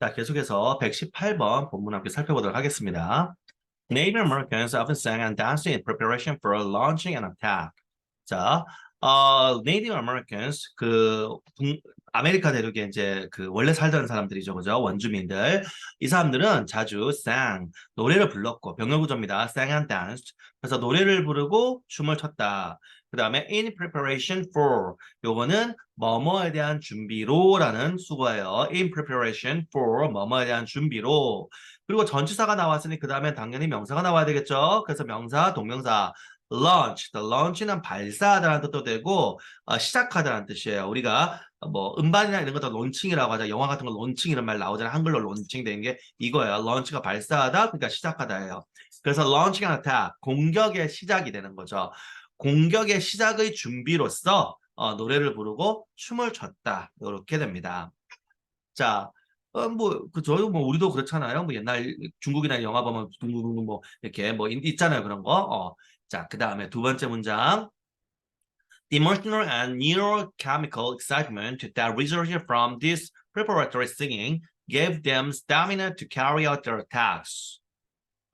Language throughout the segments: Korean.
자, 계속해서 118번 본문 함께 살펴보도록 하겠습니다. Native Americans often sang and danced in preparation for launching an attack. 자, 어, Native Americans 그 동, 아메리카 대륙에 이제 그 원래 살던 사람들이죠, 그죠? 원주민들. 이 사람들은 자주 sang 노래를 불렀고 병렬구조입니다. sang and danced. 그래서 노래를 부르고 춤을 췄다. 그 다음에 in preparation for 요거는 뭐뭐에 대한 준비로라는 수거예요. in preparation for 뭐뭐에 대한 준비로 그리고 전치사가 나왔으니 그 다음에 당연히 명사가 나와야 되겠죠. 그래서 명사, 동명사 launch, the launch는 발사하다라는 뜻도 되고 어, 시작하다라는 뜻이에요. 우리가 뭐 음반이나 이런 것도 론칭이라고 하죠. 영화 같은 거 론칭 이런 말 나오잖아요. 한글로 론칭 되는 게 이거예요. launch가 발사하다, 그러니까 시작하다예요. 그래서 launching an attack, 공격의 시작이 되는 거죠. 공격의 시작의 준비로서 어, 노래를 부르고 춤을 췄다. 이렇게 됩니다. 자, 어, 뭐, 그, 저희 뭐, 우리도 그렇잖아요. 뭐, 옛날 중국이나 영화 보면, 둥둥둥 뭐, 이렇게 뭐, 있- 있잖아요. 그런 거. 어. 자, 그 다음에 두 번째 문장. The emotional and neurochemical excitement that resulted from this preparatory singing gave them stamina to carry out their tasks.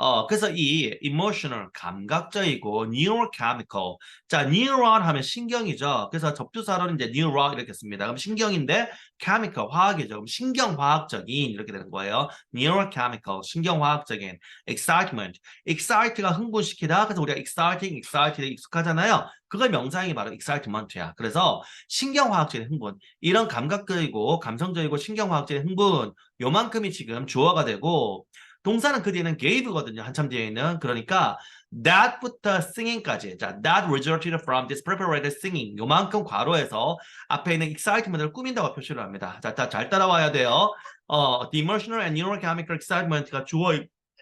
어, 그래서 이 emotional, 감각적이고 neurochemical. 자, neuron 하면 신경이죠. 그래서 접두사로는 이제 neuron 이렇게 씁니다. 그럼 신경인데 chemical, 화학이죠. 그럼 신경화학적인 이렇게 되는 거예요. neurochemical, 신경화학적인 excitement. excite가 흥분시키다. 그래서 우리가 exciting, excited 익숙하잖아요. 그걸 명사형이 바로 excitement야. 그래서 신경화학적인 흥분. 이런 감각적이고 감성적이고 신경화학적인 흥분. 요만큼이 지금 주어가 되고 동사는 그 뒤에는 gave거든요. 한참 뒤에 있는. 그러니까 that부터 singing까지. 자, that resulted from this preparatory singing. 요만큼 괄호에서 앞에 있는 excitement을 꾸민다고 표시를 합니다. 자, 다 잘 따라와야 돼요. 어, the emotional and neurochemical excitement가 주어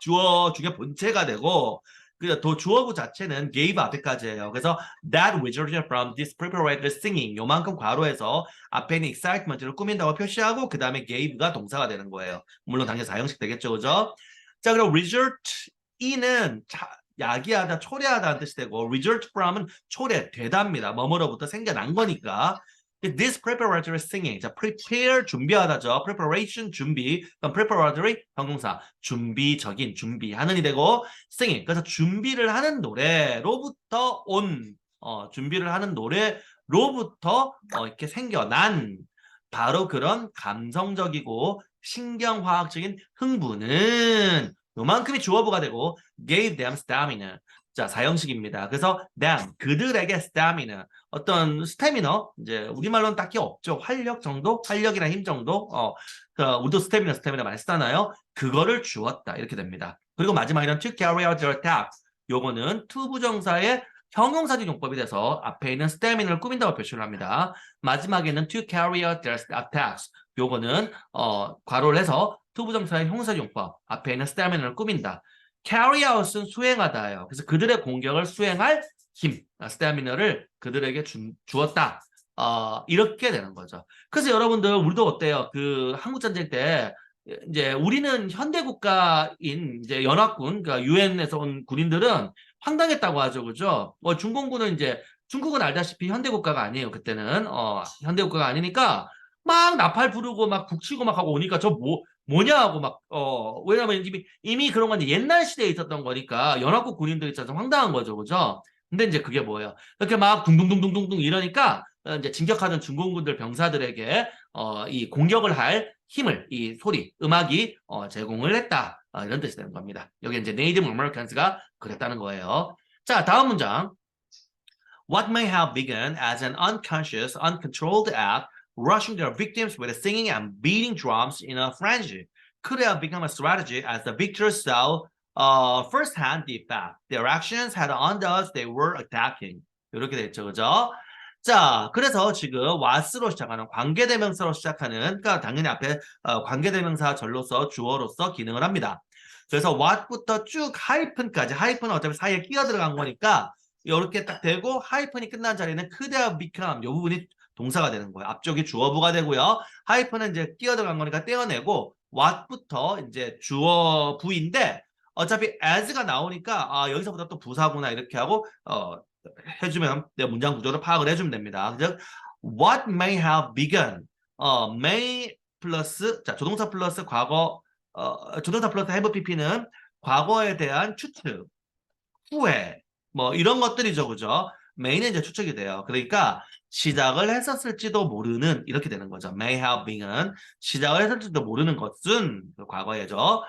주어 중에 본체가 되고 그또 주어부 자체는 gave 앞에까지예요. 그래서 that resulted from this preparatory singing. 요만큼 괄호에서 앞에 있는 excitement를 꾸민다고 표시하고 그 다음에 gave가 동사가 되는 거예요. 물론 당연히 사형식 되겠죠, 그죠? 자, 그럼 result 자, 야기하다, 초래하다는 뜻이 되고 result from은 초래, 되답니다. 뭐뭐로부터 생겨난 거니까. This preparatory singing, 자, prepare 준비하다죠. preparation 준비, 그럼 preparatory 형용사. 준비적인 준비하는이 되고 singing, 그래서 준비를 하는 노래로부터 온, 어, 준비를 하는 노래로부터 어, 이렇게 생겨난 바로 그런 감성적이고 신경화학적인 흥분은 요만큼이 주어부가 되고 gave them stamina. 자, 사형식입니다. 그래서 them, 그들에게 stamina. 어떤 스태미너, 이제 우리말로는 딱히 없죠. 활력 정도? 활력이나 힘 정도? 어, 그 우리도 스태미너, 스태미너 많이 쓰잖아요. 그거를 주었다. 이렇게 됩니다. 그리고 마지막에는 to carry out their task. 요거는 to 부정사의 형용사적 용법이 돼서 앞에 있는 스태미너를 꾸민다고 표시를 합니다. 마지막에는 to carry out their tasks. 요거는 어, 괄호를 해서 to 부정사의 형용사 용법 앞에 있는 스태미너를 꾸민다. Carry out은 수행하다예요. 그래서 그들의 공격을 수행할 힘, 스태미너를 그들에게 주, 주었다. 어, 이렇게 되는 거죠. 그래서 여러분들 우리도 어때요? 그 한국 전쟁 때 이제 우리는 현대 국가인 이제 연합군, 그러니까 유엔에서 온 군인들은 황당했다고 하죠, 그죠? 뭐 중공군은 이제 중국은 알다시피 현대 국가가 아니에요. 그때는 어, 현대 국가가 아니니까 막 나팔 부르고 막 북치고 막 하고 오니까 저 뭐 뭐냐 하고 막 어 왜냐면 이미 이미 그런 건 옛날 시대에 있었던 거니까 연합국 군인들이 있어서 황당한 거죠, 그죠? 근데 이제 그게 뭐예요? 이렇게 막 둥둥둥둥둥둥 이러니까 어, 이제 진격하는 중공군들 병사들에게 어 이 공격을 할 힘을 이 소리 음악이 어 제공을 했다 어, 이런 뜻이 되는 겁니다. 여기 이제 네이티브 아메리칸스가 그랬다는 거예요. 자 다음 문장. What may have begun as an unconscious, uncontrolled act, rushing their victims with singing and beating drums in a frenzy, could have become a strategy as the victors saw uh, firsthand the effect their actions had on those they were attacking. 이렇게 됐죠, 그죠? 자, 그래서 지금 what으로 시작하는 관계대명사로 시작하는, 그러니까 당연히 앞에 어, 관계대명사 절로서 주어로서 기능을 합니다. 그래서 what부터 쭉 하이픈까지, 하이픈은 어차피 사이에 끼어 들어간 거니까 이렇게 딱 되고 하이픈이 끝난 자리는 could have become 이 부분이 동사가 되는 거예요. 앞쪽이 주어부가 되고요. 하이픈은 이제 끼어 들어간 거니까 떼어내고 what부터 이제 주어 부인데 어차피 as가 나오니까 아 여기서부터 또 부사구나 이렇게 하고 어 해주면 내 문장 구조를 파악을 해주면 됩니다. 즉 what may have begun 어 may 플러스 자 조동사 플러스 과거 어 조동사 플러스 have pp는 과거에 대한 추측, 후회 뭐 이런 것들이죠, 그죠? Main은 이제 추측이 돼요. 그러니까 시작을 했었을지도 모르는 이렇게 되는 거죠. may have been은 시작을 했을지도 모르는 것은 그 과거예죠.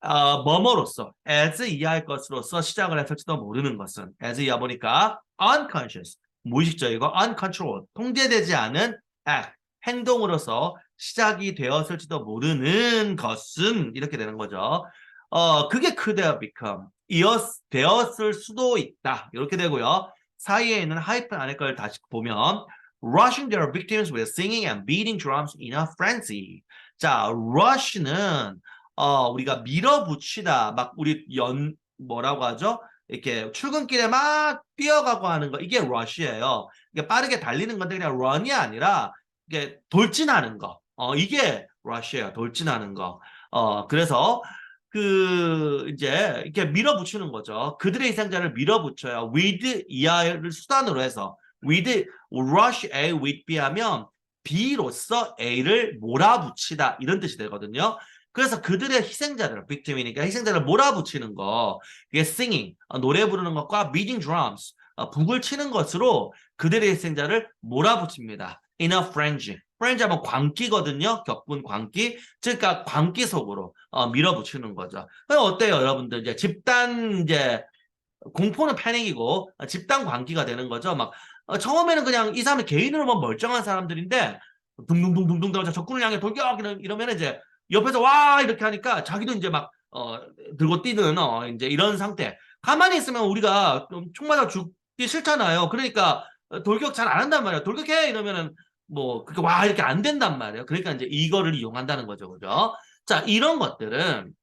어, 뭐뭐로서 as 이하의 것으로서 시작을 했을지도 모르는 것은 as 이하 보니까 unconscious 무의식적이고 uncontrolled 통제되지 않은 act 행동으로서 시작이 되었을지도 모르는 것은 이렇게 되는 거죠. 어 그게 could have become 이었 되었을 수도 있다 이렇게 되고요. 사이에 있는 하이픈 안에 걸 다시 보면 rushing their victims with singing and beating drums in a frenzy. 자, rush는 어 우리가 밀어붙이다 막 우리 연 뭐라고 하죠? 이렇게 출근길에 막 뛰어가고 하는 거 이게 rush예요. 이게 빠르게 달리는 건데 그냥 run이 아니라 이게 돌진하는 거. 어 이게 rush예요. 돌진하는 거. 어 그래서 그 이제 이렇게 밀어붙이는 거죠. 그들의 희생자를 밀어붙여요. with 이하를 수단으로 해서 with rush A with B 하면 B로서 A를 몰아붙이다 이런 뜻이 되거든요. 그래서 그들의 희생자들, victim이니까 희생자를 몰아붙이는 거, 이게 singing, 어, 노래 부르는 것과 beating drums, 어, 북을 치는 것으로 그들의 희생자를 몰아붙입니다. in a frenzy. frenzy 하면 광기거든요. 격분 광기. 즉, 그러니까 광기 속으로 어, 밀어붙이는 거죠. 그럼 어때요, 여러분들? 이제 집단 이제 공포는 패닉이고 어, 집단 광기가 되는 거죠. 막 어, 처음에는 그냥 이 사람이 개인으로만 멀쩡한 사람들인데 둥둥둥둥둥 적군을 향해 돌격 이러- 이러면 이제 옆에서 와 이렇게 하니까 자기도 이제 막 어, 들고 뛰는 어, 이제 이런 상태. 가만히 있으면 우리가 좀총 맞아 죽기 싫잖아요. 그러니까 어, 돌격 잘 안 한단 말이에요. 돌격해 이러면은 뭐 그렇게 와 이렇게 안 된단 말이에요. 그러니까 이제 이거를 이용한다는 거죠, 그죠? 자 이런 것들은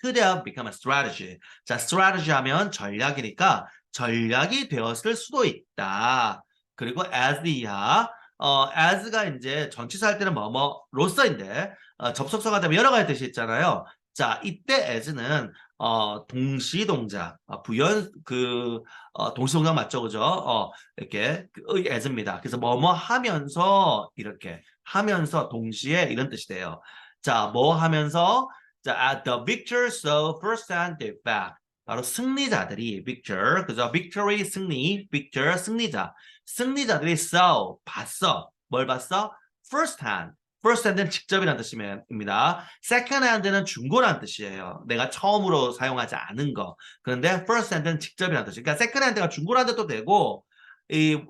could have become a strategy. 자 strategy 하면 전략이니까 전략이 되었을 수도 있다. 그리고 as 이하 어 as가 이제 전치사 할 때는 뭐뭐로서인데 어, 접속사가 되면 여러 가지 뜻이 있잖아요. 자, 이때 as는 어, 동시동작, 어, 부연 그 어, 동시동작 맞죠, 그죠? 어, 이렇게 그의 as입니다. 그래서 뭐뭐 하면서 이렇게 하면서 동시에 이런 뜻이 돼요. 자, 뭐 하면서 자, at the victor saw firsthand the fact. 바로 승리자들이 victor, 그죠? victory 승리, victor 승리자. 승리자들이 saw 봤어. 뭘 봤어? first hand. first hand는 직접이라는 뜻입니다. second hand는 중고라는 뜻이에요. 내가 처음으로 사용하지 않은 거. 그런데 first hand는 직접이라는 뜻이에요. 그러니까 second hand가 중고라는 뜻도 되고 이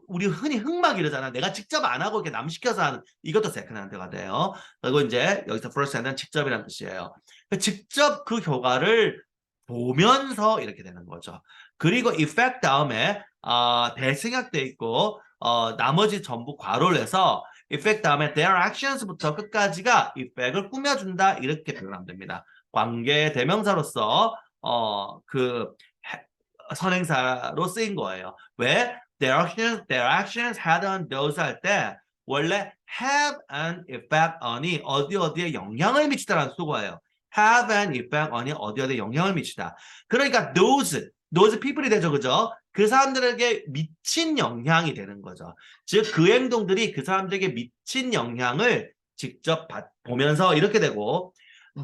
우리 흔히 흑막 이러잖아. 내가 직접 안 하고 이렇게 남 시켜서 하는 이것도 hand가 돼요. 그리고 이제 여기서 hand는 직접이라는 뜻이에요. 직접 그 효과를 보면서 이렇게 되는 거죠. 그리고 effect 다음에 어, 대승약돼 있고 어, 나머지 전부 괄호를 해서 effect 다음에 their actions부터 끝까지가 effect을 꾸며준다 이렇게 표현하면 됩니다. 관계 대명사로서 어, 그 해- 선행사로 쓰인 거예요. 왜? Their actions, their actions had on those 할 때 원래 have an effect on이 어디 어디에 영향을 미치다라는 수고예요. have an effect on이 어디 어디에 영향을 미치다. 그러니까 those, those people이 되죠, 그죠? 그 사람들에게 미친 영향이 되는 거죠. 즉, 그 행동들이 그 사람들에게 미친 영향을 직접 받- 보면서 이렇게 되고,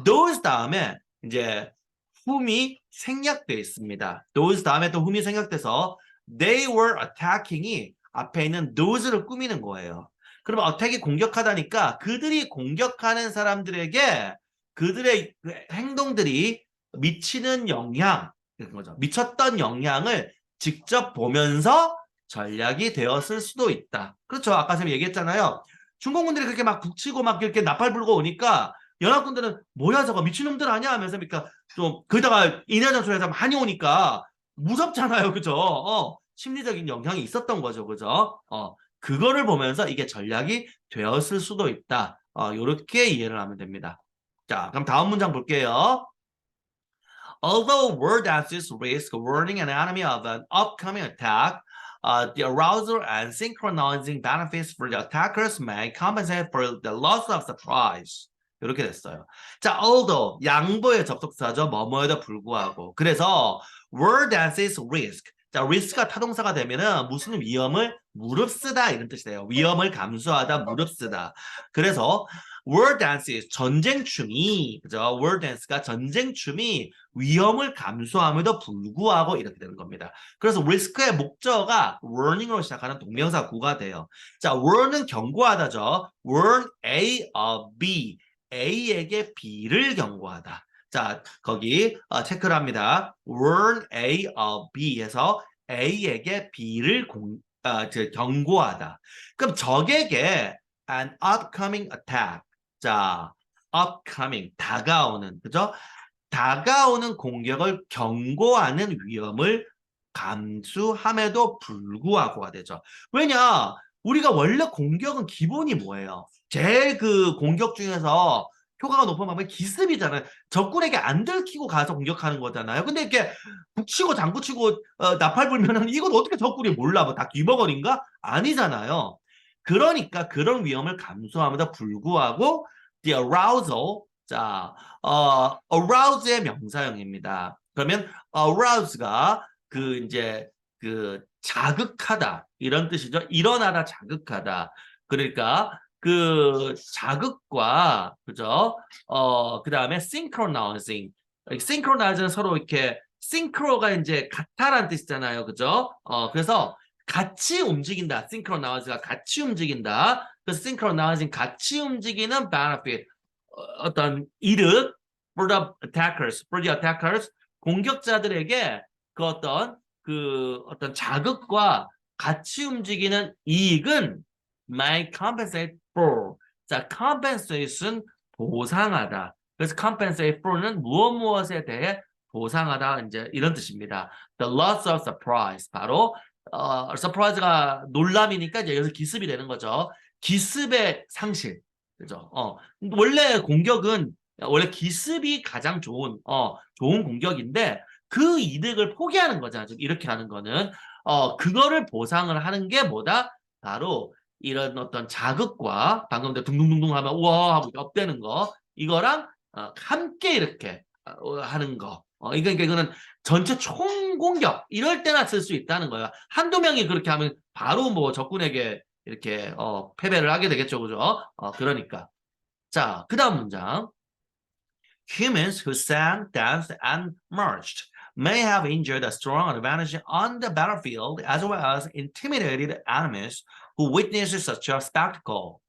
those 다음에 이제 whom이 생략되어 있습니다. those 다음에 또 whom이 생략돼서 they were attacking이 앞에 있는 those를 꾸미는 거예요. 그러면 attack이 공격하다니까 그들이 공격하는 사람들에게 그들의 그 행동들이 미치는 영향, 거죠. 미쳤던 영향을 직접 보면서 전략이 되었을 수도 있다. 그렇죠. 아까 제가 얘기했잖아요. 중공군들이 그렇게 막 북치고 막 이렇게 나팔 불고 오니까 연합군들은 뭐야 저거 미친놈들 아니야 하면서 그러니까 좀 거기다가 인해전술에서 많이 오니까 무섭잖아요. 그죠? 어, 심리적인 영향이 있었던 거죠. 그죠? 어, 그거를 보면서 이게 전략이 되었을 수도 있다. 어, 요렇게 이해를 하면 됩니다. 자, 그럼 다음 문장 볼게요. Although war dances risk warning an enemy of an upcoming attack, uh, the arousal and synchronizing benefits for the attackers may compensate for the loss of surprise. 이렇게 됐어요. 자, although 양보의 접속사죠. 뭐뭐에도 불구하고. 그래서 war dances risk. 자, risk가 타동사가 되면은 무슨 위험을 무릅쓰다 이런 뜻이 돼요. 위험을 감수하다, 무릅쓰다. 그래서 war dance 전쟁춤이 그죠? war dance가 전쟁춤이 위험을 감수함에도 불구하고 이렇게 되는 겁니다. 그래서 risk의 목적어가 warning으로 시작하는 동명사 구가 돼요. 자, warn은 경고하다죠. warn A of B. A에게 B를 경고하다. 자, 거기 어, 체크를 합니다. warn A of B에서 A에게 B를 공, 어, 저, 경고하다. 그럼 적에게 an upcoming attack. 자, upcoming 다가오는 그죠? 다가오는 공격을 경고하는 위험을 감수함에도 불구하고가 되죠. 왜냐? 우리가 원래 공격은 기본이 뭐예요? 제일 그 공격 중에서 효과가 높은 방법이 기습이잖아요. 적군에게 안 들키고 가서 공격하는 거잖아요. 근데 이렇게 북치고 장구치고 어, 나팔 불면은 이건 어떻게 적군이 몰라? 뭐 다 귀머거리인가? 아니잖아요. 그러니까 그런 위험을 감수함에도 불구하고 the arousal 자, 어, arouse의 명사형입니다. 그러면 arouse가 그 이제 그 자극하다 이런 뜻이죠. 일어나다 자극하다. 그러니까 그 자극과 그죠? 어, 그다음에 synchronizing. synchronizing은 서로 이렇게 synchro가 이제 같다라는 뜻이잖아요. 그죠? 어, 그래서 같이 움직인다. synchronizing가 같이 움직인다. 그래서 synchronizing 같이 움직이는 benefit 어, 어떤 이득 for the attackers, for the attackers 공격자들에게 그 어떤 그 어떤 자극과 같이 움직이는 이익은 may compensate for. 자, compensate은 보상하다. 그래서 compensate for는 무엇 무엇에 대해 보상하다 이제 이런 뜻입니다. The loss of surprise 바로 어, surprise가 놀람이니까 이제 여기서 기습이 되는 거죠. 기습의 상실. 그죠? 어, 원래 공격은 원래 기습이 가장 좋은 어, 좋은 공격인데 그 이득을 포기하는 거잖아. 즉 이렇게 하는 거는 어, 그거를 보상을 하는 게 뭐다? 바로 이런 어떤 자극과 방금 전 둥둥둥둥 하면 우와 하고 업되는 거 이거랑 어, 함께 이렇게 어, 하는 거. 어, 그러니까 이거는 전체 총 공격 이럴 때나 쓸 수 있다는 거야. 한두 명이 그렇게 하면 바로 뭐 적군에게 이렇게 어, 패배를 하게 되겠죠, 그죠? 어, 그러니까 자, 그다음 문장. Humans who sang, danced, and marched may have enjoyed a strong advantage on the battlefield as well as intimidated enemies who witnessed such a spectacle.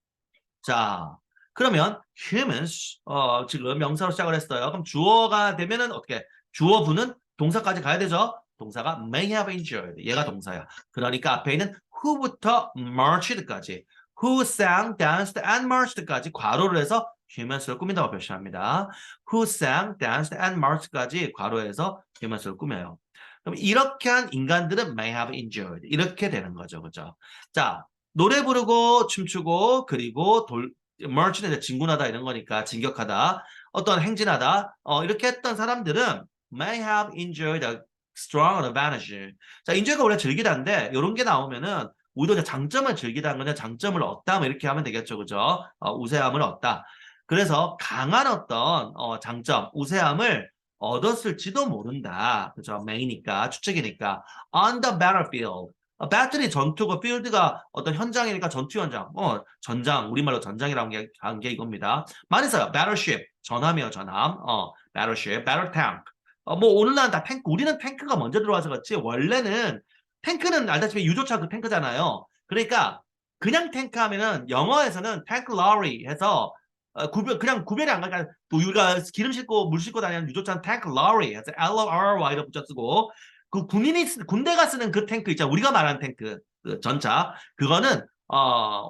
자, 그러면 humans 어, 지금 명사로 시작을 했어요. 그럼 주어가 되면은 어떻게? 주어분은 동사까지 가야 되죠? 동사가 may have enjoyed. 얘가 동사야. 그러니까 앞에 있는 who부터 marched까지 who sang, danced, and marched까지 괄호를 해서 humans를 꾸민다고 표시합니다. who sang, danced, and marched까지 괄호해서 humans를 꾸며요. 그럼 이렇게 한 인간들은 may have enjoyed 이렇게 되는 거죠, 그죠? 자, 노래 부르고 춤추고 그리고 돌 march는 진군하다 이런 거니까 진격하다 어떤 행진하다 어, 이렇게 했던 사람들은 may have enjoyed a strong advantage. 자, enjoy가 원래 즐기다인데 이런 게 나오면은 우리도 장점을 즐기다는 거냐 장점을 얻다 뭐 이렇게 하면 되겠죠, 그죠? 어, 우세함을 얻다. 그래서 강한 어떤 어, 장점, 우세함을 얻었을지도 모른다. 그죠? 메이니까 추측이니까 on the battlefield. 어, 배틀이 전투고 필드가 어떤 현장이니까 전투 현장. 어, 전장 우리말로 전장이라는 게, 하는 게 이겁니다. 많이 써요. battleship 전함이요, 전함. 어, battleship, battle tank. 어, 뭐 오늘날은 다 탱크. 우리는 탱크가 먼저 들어와서 그렇지 원래는 탱크는 알다시피 유조차 그 탱크잖아요. 그러니까 그냥 탱크 하면은 영어에서는 탱크 러리 해서 어, 구별 그냥 구별이 안 가니까 또 우리가 기름 싣고 물 싣고 다니는 유조차는 탱크 러리 해서 L-O-R-Y로 붙여 쓰고 그 군인이 쓰, 군대가 쓰는 그 탱크 있잖아. 우리가 말하는 탱크 그 전차 그거는 어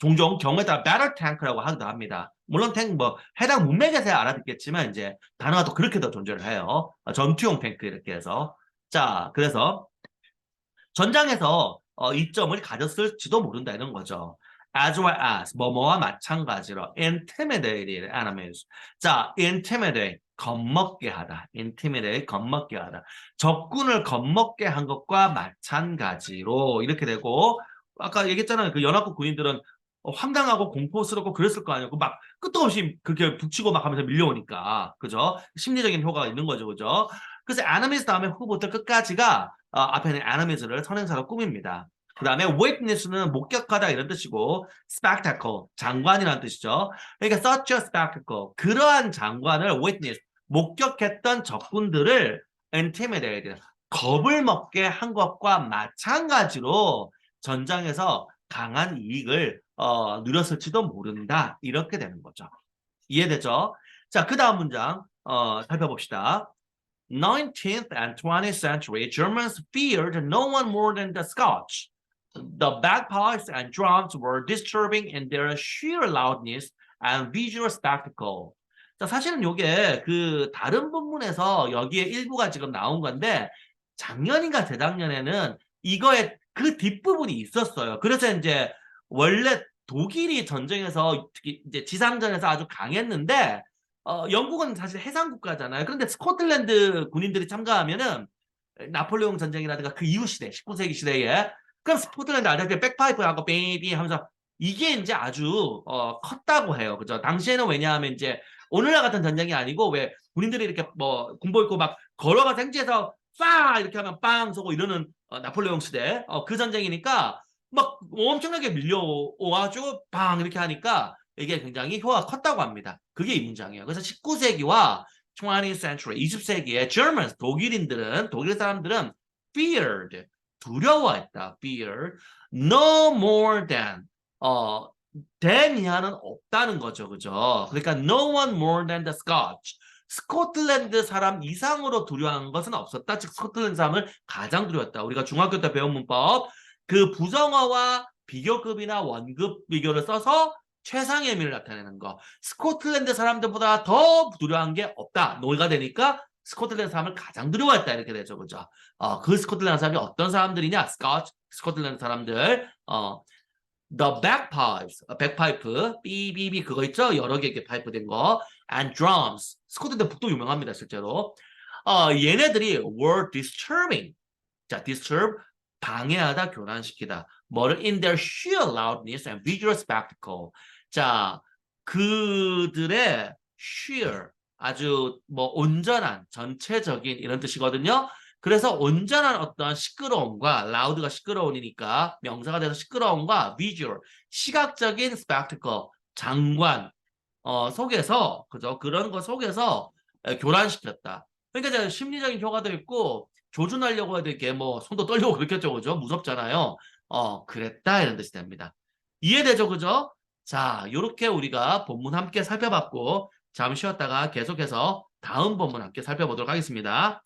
종종 경우에 따라 배럴 탱크라고 하기도 합니다. 물론 탱크 뭐 해당 문맥에서야 알아듣겠지만 이제 단어가 또 그렇게 더 존재를 해요. 어, 전투용 탱크 이렇게 해서 자 그래서 전장에서 어, 이점을 가졌을지도 모른다 이런 거죠. As well as 뭐뭐와 마찬가지로 intimidated enemies. 자, intimidate 겁먹게 하다. intimidate 겁먹게 하다. 적군을 겁먹게 한 것과 마찬가지로 이렇게 되고 아까 얘기했잖아요. 그 연합국 군인들은 어, 황당하고 공포스럽고 그랬을 거 아니에요. 막 끝도 없이 그렇게 북치고 막 하면서 밀려오니까 그죠? 심리적인 효과가 있는 거죠, 그죠? 그래서 enemies 다음에 후부터 끝까지가 어, 앞에는 enemies를 선행사로 꾸밉니다. 그 다음에 witness는 목격하다 이런 뜻이고 spectacle 장관이라는 뜻이죠. 그러니까 such a spectacle 그러한 장관을 witness 목격했던 적군들을 intimidate 겁을 먹게 한 것과 마찬가지로 전장에서 강한 이익을 어, 누렸을지도 모른다 이렇게 되는 거죠. 이해되죠? 자, 그 다음 문장 어, 살펴봅시다. 19th and 20th century Germans feared no one more than the Scotch. The bagpipes and drums were disturbing in their sheer loudness and visual spectacle. 자, 사실은 이게 그 다른 본문에서 여기에 일부가 지금 나온 건데 작년인가 재작년에는 이거에 그 뒷부분이 있었어요. 그래서 이제 원래 독일이 전쟁에서 특히 이제 지상전에서 아주 강했는데 어, 영국은 사실 해상 국가잖아요. 그런데 스코틀랜드 군인들이 참가하면은 나폴레옹 전쟁이라든가 그 이후 시대, 19세기 시대에 그럼 스코틀랜드 알다시피 백파이프하고 베이비 하면서 이게 이제 아주 어, 컸다고 해요. 그죠? 당시에는 왜냐하면 이제 오늘날 같은 전쟁이 아니고 왜 군인들이 이렇게 뭐 군복 입고 막 걸어가 생지에서 빠 이렇게 하면 빵 쏘고 이러는 어, 나폴레옹 시대 어, 그 전쟁이니까 막 엄청나게 밀려와가지고 방 이렇게 하니까 이게 굉장히 효과가 컸다고 합니다. 그게 이 문장이에요. 그래서 19세기와 20th century, 20세기에 Germans, 독일인들은, 독일 사람들은 feared, 두려워했다. feared, no more than, 어, than 이하는 없다는 거죠. 그죠? 그러니까 no one more than the Scotch. 스코틀랜드 사람 이상으로 두려워한 것은 없었다. 즉 스코틀랜드 사람을 가장 두려웠다. 우리가 중학교 때 배운 문법 그 부정어와 비교급이나 원급 비교를 써서 최상의 의미를 나타내는 거. 스코틀랜드 사람들보다 더 두려워한 게 없다. 노예가 되니까 스코틀랜드 사람을 가장 두려워했다 이렇게 되죠, 그죠? 어, 그 스코틀랜드 사람이 어떤 사람들이냐? 스코트, 스코틀랜드 사람들. 어, the bagpipes, 어, 백파이프, 삐비비 그거 있죠? 여러 개 이렇게 파이프 된 거. and drums. 스코틀랜드 북도 유명합니다, 실제로. 어, 얘네들이 were disturbing. 자, disturb 방해하다, 교란시키다. 뭐를 in their sheer loudness and visual spectacle. 자, 그들의 sheer 아주 뭐 온전한 전체적인 이런 뜻이거든요. 그래서 온전한 어떤 시끄러움과 loud가 시끄러우니까 명사가 돼서 시끄러움과 visual 시각적인 spectacle 장관 어, 속에서 그죠 그런 거 속에서 에, 교란시켰다. 그러니까 이제 심리적인 효과도 있고 조준하려고 해도 이렇게 뭐 손도 떨리고 그렇겠죠, 그죠? 무섭잖아요. 어, 그랬다 이런 뜻이 됩니다. 이해되죠, 그죠? 자, 요렇게 우리가 본문 함께 살펴봤고 잠시 쉬었다가 계속해서 다음 본문 함께 살펴보도록 하겠습니다.